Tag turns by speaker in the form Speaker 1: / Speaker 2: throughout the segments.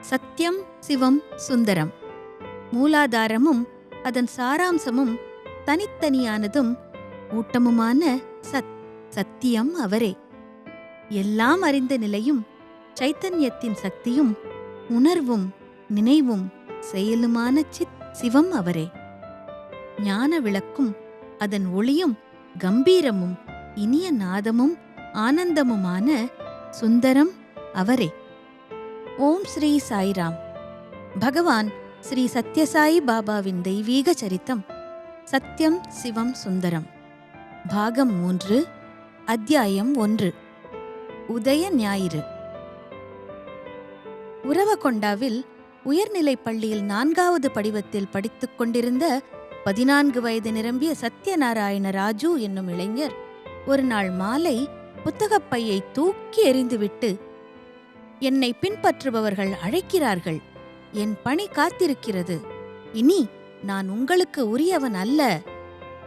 Speaker 1: சத்யம் சிவம் சுந்தரம். மூலாதாரமும் அதன் சாராம்சமும் தனித்தனியானதும் ஊட்டமுமான சத் சத்தியம் அவரே. எல்லாம் அறிந்த நிலையும் சைத்தன்யத்தின் சக்தியும் உணர்வும் நினைவும் செயலுமான சித் சிவம் அவரே. ஞான விளக்கும் அதன் ஒளியும் கம்பீரமும் இனிய நாதமும் ஆனந்தமுமான சுந்தரம் அவரே. ஓம் ஸ்ரீ சாய்ராம். பகவான் ஸ்ரீ சத்யசாயி பாபாவின் தெய்வீக சரித்தம் சத்யம் சிவம் சுந்தரம். பாகம் மூன்று அத்தியாயம் ஒன்று. உதய ஞாயிறு. உறவகொண்டாவில் உயர்நிலைப் பள்ளியில் நான்காவது படிவத்தில் படித்துக் கொண்டிருந்த பதினான்கு வயது நிரம்பிய சத்யநாராயண ராஜு என்னும் இளைஞர் ஒரு நாள் மாலை புத்தகப்பையை தூக்கி எறிந்துவிட்டு என்னை பின்பற்றுபவர்கள் அழைக்கிறார்கள். என் பணி காத்திருக்கிறது. இனி நான் உங்களுக்கு உரியவன் அல்ல.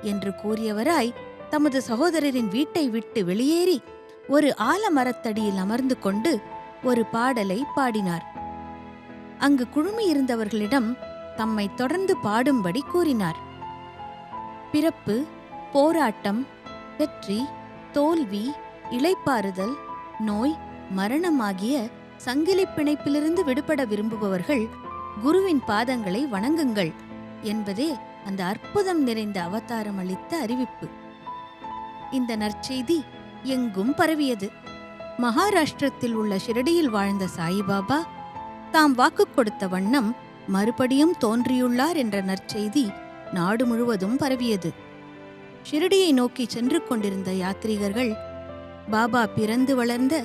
Speaker 1: என்று கூறியவராய் தமது சகோதரரின் வீட்டை விட்டு வெளியேறி ஒரு ஆலமரத்தடியில் அமர்ந்து கொண்டு ஒரு பாடலை பாடினார். அங்கு குழுமியிருந்தவர்களிடம் தம்மை தொடர்ந்து பாடும்படி கூறினார். பிறப்பு போராட்டம் வெற்றி தோல்வி இளைப்பாறுதல் நோய் மரணமாகிய சங்கிலிப் பிணைப்பிலிருந்து விடுபட விரும்புபவர்கள் குருவின் பாதங்களை வணங்குங்கள் என்பதே அந்த அற்புதம் நிறைந்த அவதாரம் அளித்த அறிவிப்பு. இந்த நற்செய்தி எங்கும் பரவியது. மகாராஷ்டிரத்தில் உள்ள ஷிரடியில் வாழ்ந்த சாயிபாபா தாம் வாக்கு கொடுத்த வண்ணம் மறுபடியும் தோன்றியுள்ளார் என்ற நற்செய்தி நாடு முழுவதும் பரவியது. ஷிரடியை நோக்கி சென்று கொண்டிருந்த யாத்ரீகர்கள் பாபா பிறந்து வளர்ந்த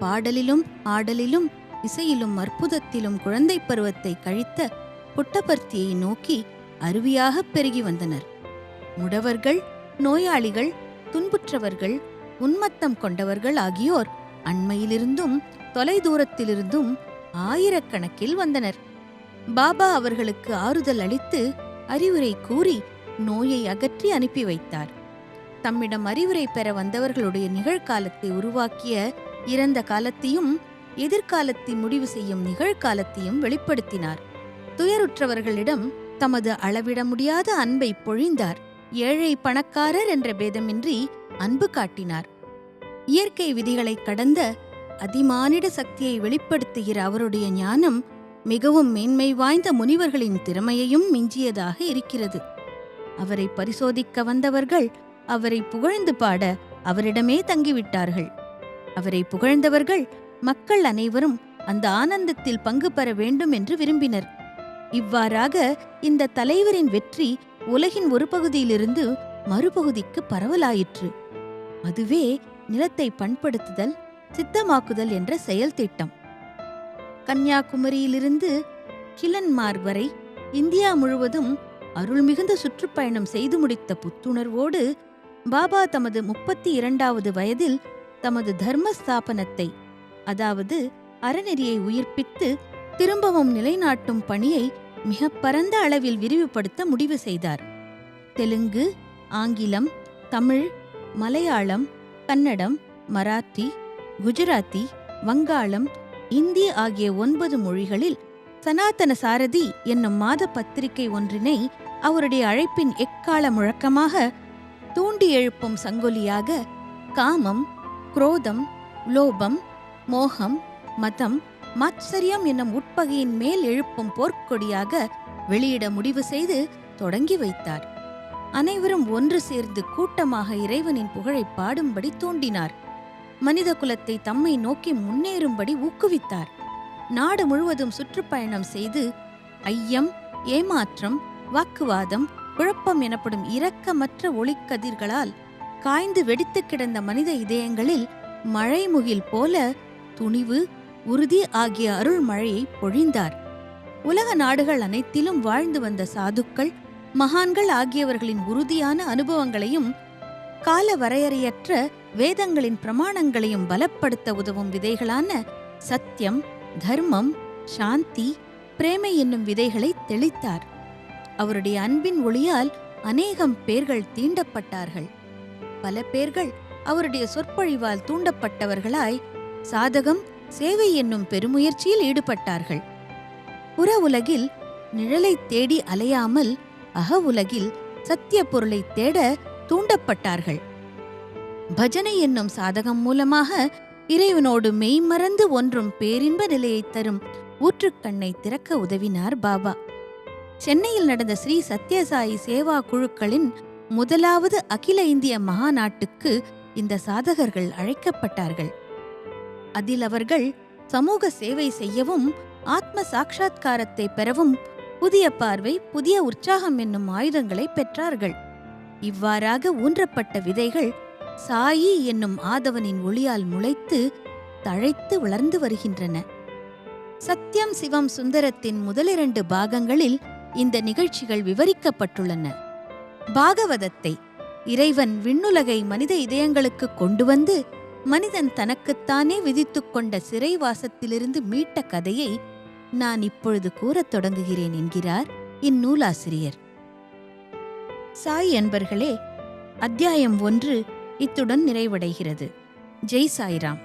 Speaker 1: பாடலிலும் ஆடலிலும் இசையிலும் அற்புதத்திலும் குழந்தைப் பருவத்தை கழித்த புட்டபர்த்தியை நோக்கி அருவியாகப் பெருகி வந்தனர். முடவர்கள் நோயாளிகள் துன்புற்றவர்கள் உன்மத்தம் கொண்டவர்கள் ஆகியோர் அண்மையிலிருந்தும் தொலைதூரத்திலிருந்தும் ஆயிரக்கணக்கில் வந்தனர். பாபா அவர்களுக்கு ஆறுதல் அளித்து அறிவுரை கூறி நோயை அகற்றி அனுப்பி வைத்தார். தம்மிடம் அறிவுரை பெற வந்தவர்களுடைய நிகழ்காலத்தை உருவாக்கிய இறந்த காலத்தையும் எதிர்காலத்தை முடிவு செய்யும் நிகழ்காலத்தையும் வெளிப்படுத்தினார். துயருற்றவர்களிடம் தமது அளவிட முடியாத அன்பை பொழிந்தார். ஏழை பணக்காரர் என்ற பேதமின்றி அன்பு காட்டினார். இயற்கை விதிகளைக் கடந்த அதிமானிட சக்தியை வெளிப்படுத்துகிற அவருடைய ஞானம் மிகவும் மேன்மை வாய்ந்த முனிவர்களின் திறமையையும் மிஞ்சியதாக இருக்கிறது. அவரை பரிசோதிக்க வந்தவர்கள் அவரை புகழ்ந்து பாட அவரிடமே தங்கிவிட்டார்கள். அவரை புகழ்ந்தவர்கள் மக்கள் அனைவரும் அந்த ஆனந்தத்தில் பங்கு பெற வேண்டும் என்று விரும்பினர். இவ்வாறாக இந்த தலைவரின் வெற்றி உலகின் ஒரு பகுதியிலிருந்து மறுபகுதிக்கு பரவலாயிற்று. அதுவே நிலத்தை பண்படுத்துதல் சித்தமாக்குதல் என்ற செயல் திட்டம். கன்னியாகுமரியிலிருந்து கிளன்மார் வரை இந்தியா முழுவதும் அருள்மிகுந்த சுற்றுப்பயணம் செய்து முடித்த புத்துணர்வோடு பாபா தமது முப்பத்தி இரண்டாவது வயதில் தமது தர்ம ஸ்தாபனத்தை அதாவது அறநெறியை உயிர்ப்பித்து திரும்பவும் நிலைநாட்டும் பணியை மிக பரந்த அளவில் விரிவுபடுத்த முடிவு செய்தார். தெலுங்கு ஆங்கிலம் தமிழ் மலையாளம் கன்னடம் மராத்தி குஜராத்தி வங்காளம் இந்தி ஆகிய ஒன்பது மொழிகளில் சனாதன சாரதி என்னும் மாத பத்திரிகை ஒன்றினை அவருடைய அழைப்பின் எக்கால முழக்கமாக தூண்டி எழுப்பும் சங்கொலியாக காமம் குரோதம் லோபம் மோகம் மதம் மாச்சரியம் என்னும் உட்பகையின் மேல் எழுப்பும் போர்க்கொடியாக வெளியிட முடிவு செய்து தொடங்கி வைத்தார். அனைவரும் ஒன்று சேர்ந்து கூட்டமாக இறைவனின் புகழை பாடும்படி தூண்டினார். மனித குலத்தை தம்மை நோக்கி முன்னேறும்படி ஊக்குவித்தார். நாடு முழுவதும் சுற்றுப்பயணம் செய்து ஐயம் ஏமாற்றம் வாக்குவாதம் குழப்பம் எனப்படும் இரக்கமற்ற ஒளிக்கதிர்களால் காய்ந்து வெடித்து கிடந்த மனித இதயங்களில் மழைமுகில் போல துணிவு உறுதி ஆகிய அருள் மழையை பொழிந்தார். உலக நாடுகள் அனைத்திலும் வாழ்ந்து வந்த சாதுக்கள் மகான்கள் ஆகியவர்களின் உறுதியான அனுபவங்களையும் கால வரையறையற்ற வேதங்களின் பிரமாணங்களையும் பலப்படுத்த உதவும் விதைகளான சத்தியம் தர்மம் சாந்தி பிரேமை என்னும் விதைகளை தெளித்தார். அவருடைய அன்பின் ஒளியால் அநேகம் பேர்கள் தீண்டப்பட்டார்கள். பல பேர்கள் அவருடைய சொற்பொழிவால் தூண்டப்பட்டவர்களாய் சாதகம் சேவை என்னும் பெருமுயற்சியில் ஈடுபட்டார்கள். புற உலகில் நிழலைத் தேடி அலையாமல் அக உலகில் சத்திய பொருளைத் தேட தூண்டப்பட்டார்கள். பஜனை என்னும் சாதகம் மூலமாக இறைவனோடு மெய்மறந்து ஒன்றும் பேரின்ப நிலையைத் தரும் ஊற்றுக்கண்ணை திறக்க உதவினார் பாபா. சென்னையில் நடந்த ஸ்ரீ சத்யசாயி சேவா குழுக்களின் முதலாவது அகில இந்திய மகாநாட்டுக்கு இந்த சாதகர்கள் அழைக்கப்பட்டார்கள். அதில் அவர்கள் சமூக சேவை செய்யவும் ஆத்ம சாட்சா்காரத்தை பெறவும் புதிய பார்வை புதிய உற்சாகம் என்னும் ஆயுதங்களை பெற்றார்கள். இவ்வாறாக ஊன்றப்பட்ட விதைகள் சாயி என்னும் ஆதவனின் ஒளியால் முளைத்து தழைத்து வளர்ந்து வருகின்றன. சத்யம் சிவம் சுந்தரத்தின் முதலிரண்டு பாகங்களில் இந்த நிகழ்ச்சிகள் விவரிக்கப்பட்டுள்ளன. பாகவதத்தை இறைவன் விண்ணுலகை மனித இதயங்களுக்கு கொண்டு வந்து மனிதன் தனக்குத்தானே விதித்துக் கொண்ட சிறைவாசத்திலிருந்து மீட்ட கதையை நான் இப்பொழுது கூறத் தொடங்குகிறேன் என்கிறார் இந்நூலாசிரியர். சாய் என்பர்களே அத்தியாயம் ஒன்று இத்துடன் நிறைவடைகிறது. ஜெய் சாய்ராம்.